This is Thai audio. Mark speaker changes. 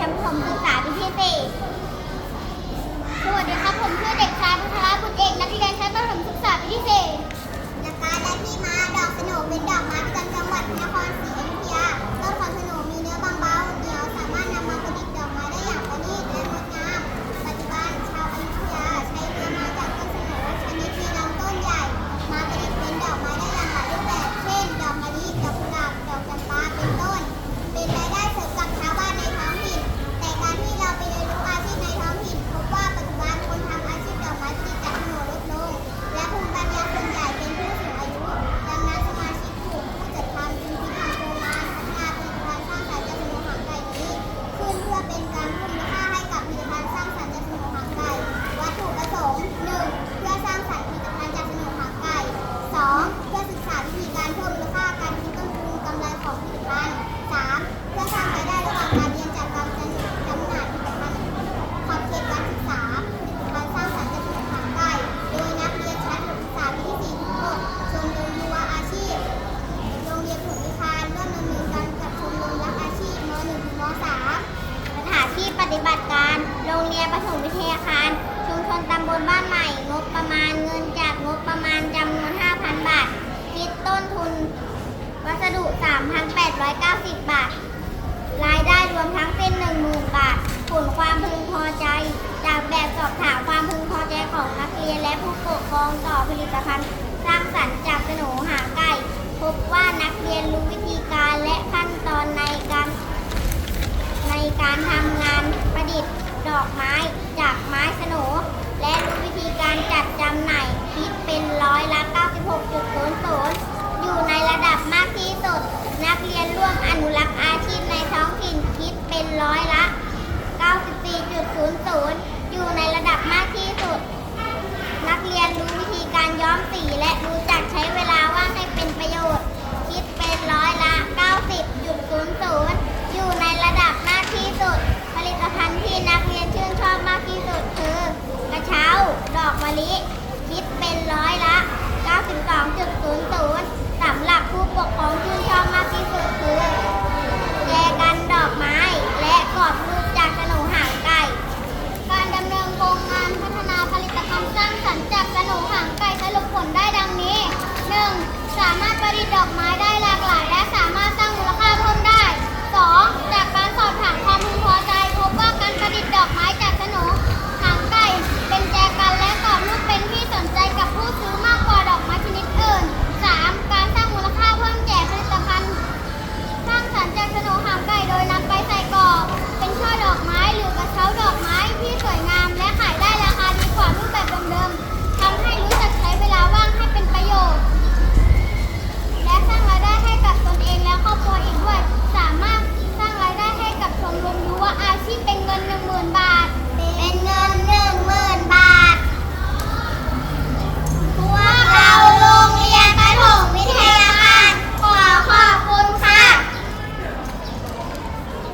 Speaker 1: ชั้รมศึษาปีที่
Speaker 2: สวัสดีครับผมชื่อเด็กชายพัทรบุญเอกนักเรียนชั้นประถมศึกษาปีที่สี่
Speaker 1: คนบ้านใหม่ งบประมาณเงินจากงบประมาณจำนวน 5,000 บาท คิดต้นทุน วัสดุ 3,890 บาท รายได้รวมทั้งเป็น 10,000 บาท ผลความพึงพอใจ จากแบบสอบถามความพึงพอใจของนักเรียนและผู้ปกครองต่อผลิตภัณฑ์ สร้างสรรค์จากสนูหางไก่ พบว่านักเรียนรู้วิธีการและขั้นตอนในการ ในการทำงานประดิษฐ์ดอกไม้จากไม้สน ร้อยละ 94.00 อยู่ในระดับมากที่สุด นักเรียนรู้วิธีการย้อมสีและรู้จักใช้เวลาว่างให้เป็นประโยชน์ คิดเป็นร้อยละ 90.00 อยู่ในระดับมากที่สุด ผลิตภัณฑ์ที่นักเรียนชื่นชอบมากที่สุดคือกระเช้า ดอกมะลิ คิดเป็นร้อยละ 92.00